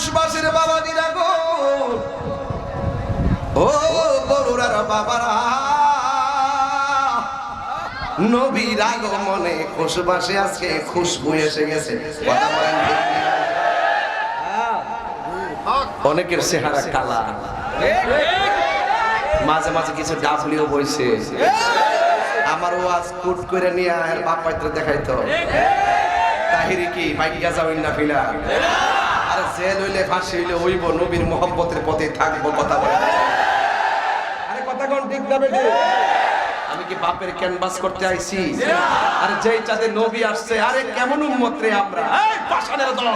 খুশবাসের বাবা দিরা গো। ও বড়ুরার বাবারা নবীর আগমনে খুশবাসে আজকে খুশবু এসে গেছে। অনেকের চেহারা কালা। মাঝে মাঝে কিছু ডাফলিও বইছে। আমার ওয়াজ কুট করে নিয়ে আর বাপ দেখাইতো। তাহিরি কি বাইক হইন না ফিলা? আর জেল হইলে ফাঁসি হইলে হইব নবীর মোহাম্মতের পথে থাকব কথা বলে। আরে কথা কোন ঠিক না বেটে আমি কি বাপের ক্যানভাস করতে আইছি? আর যেই চাঁদে নবী আসছে আরে কেমন উম্মত রে আমরা? এই পাষাণের দল!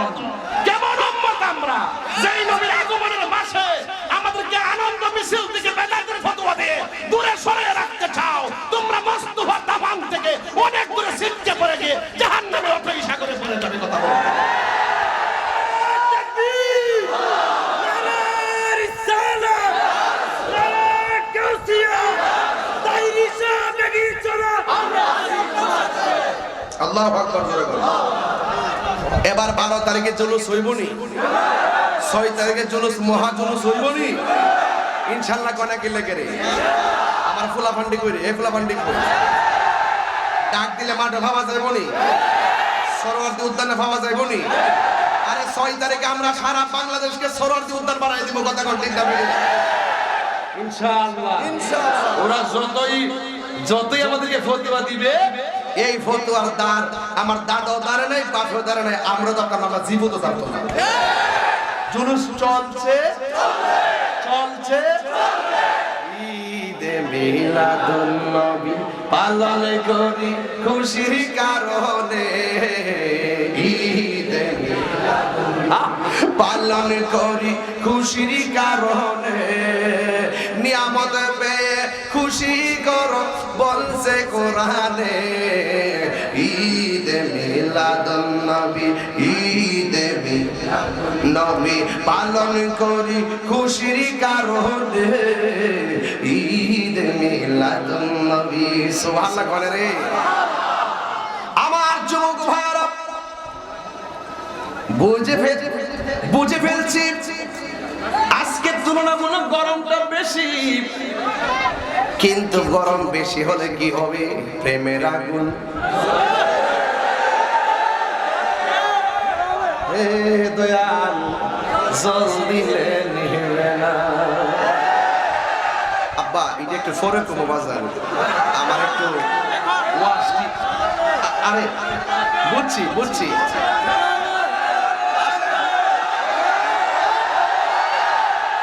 আল্লাহ। এবার বারো তারিখে জুলুস হইবনি? ছয় তারিখে জুলুস মহা জুলুস হইবনি? ইনশাল্লাহ কনে কিলে কেরে আমার ফুলা ফান্ডি কইরে এ ফুলা ফান্ডি কই? ডাক দিলে মাঠে ভাবা যাইবনি? সরোয়ার্দী উদ্যানে ভাবা যাইবনি? আরে ছয় তারিখে আমরা সারা বাংলাদেশকে সরোয়ার্দী উদ্যান বানাই দিব কথা কোন ঠিক যাবে ইনশাআল্লাহ। ইনশাআল্লাহ। ওরা যতই যতই আমাদেরকে ফতোয়া দিবে এই ফতুয়ার দাঁড় আমার দাদাও দাঁড়ে নাই বাপেও দাঁড়ে নাই আমরা দরকার না, আমরা জীবত জানতো না। জুলুস চলছে? চলছে? ঈদে মিলাদুন নবী পালন করি খুশির কারণে। ঈদে পালন করি খুশির কারণে। নিয়ামত পেয়ে খুশি করো, বলছে কোরআনে। ঈদ মিলাদুন নবী, ঈদ নবী পালন করি খুশির কারণে। ঈদ মিলাদুন নবী, সুবহানাল্লাহ করে রে। আমার যুবক ভাইরা বুঝে ফেল বুঝে ফেলছি। আজকে তুলনামূলক গরমটা বেশি। কিন্তু গরম বেশি হলে কি হবে? প্রেমের আগুন। দয়াল জল দিলে নিবে না। আব্বা এটা একটু ফরে কমো বাজার। আমার একটু আরে, বুঝছি বুঝছি।